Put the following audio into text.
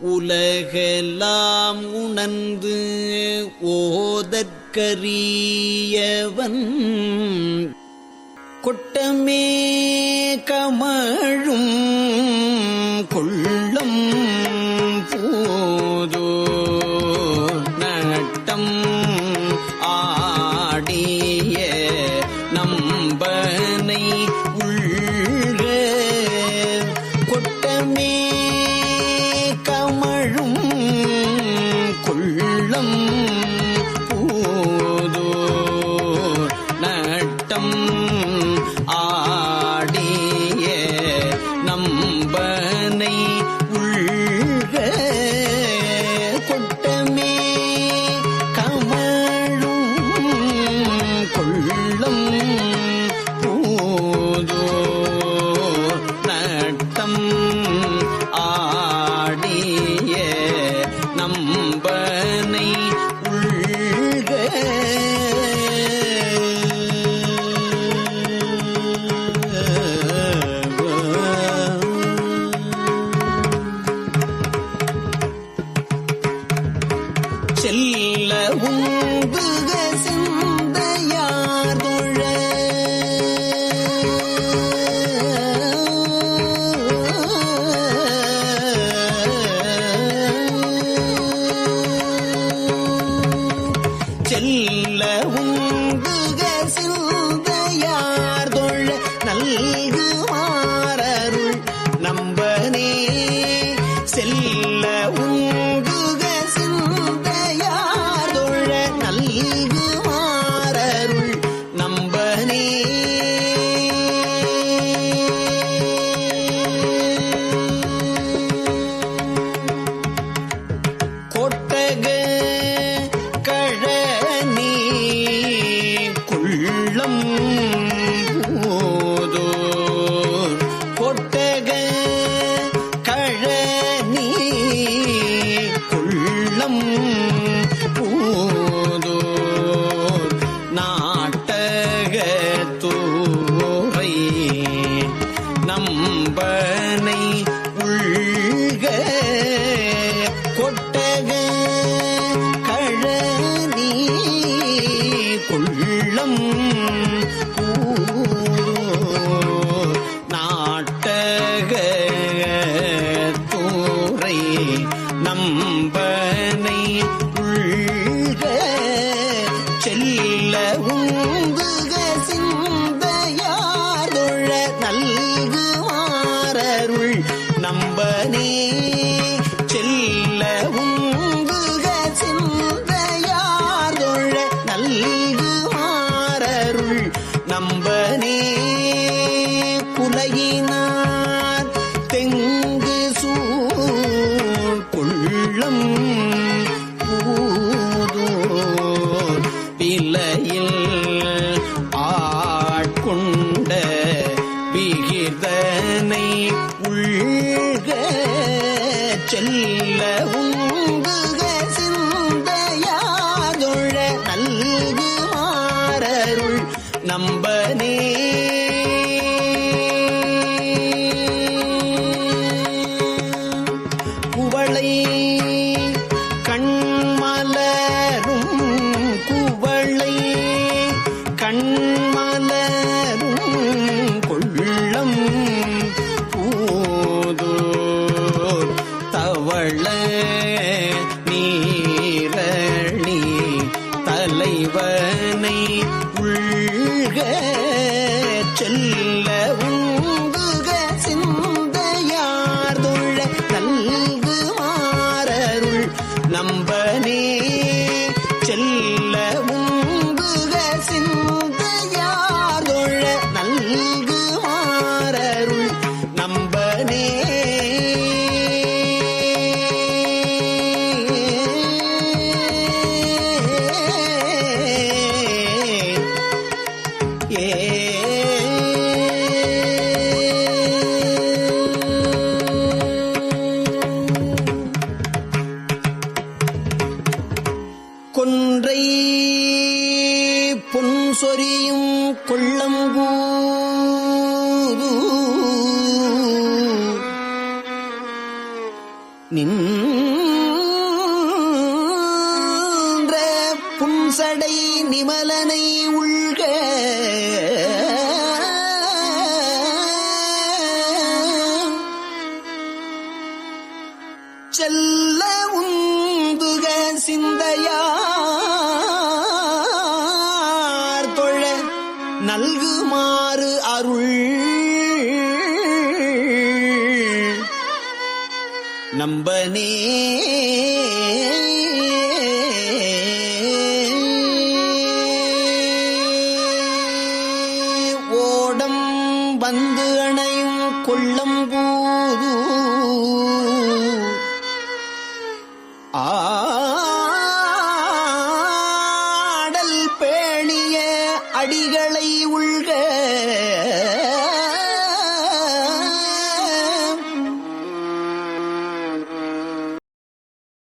உலகெல்லாம் உணர்ந்து ஓதற்கரியவன். கொட்டமே கமழ் Yeah, கொம்பனை உள்க கொட்டக கழனி கொள்ளம் நாட்டக தூரை நம்பனை உள்க செல்லவும் நல்குவாரருள் நம்பனே. செல்ல நின்ற புன்சடை நிமலனை உள்க நம்பனே. ஓடம் வந்து அணையும் கொள்ளம் பூது ஆடல் பேணிய அடிகளை உள்க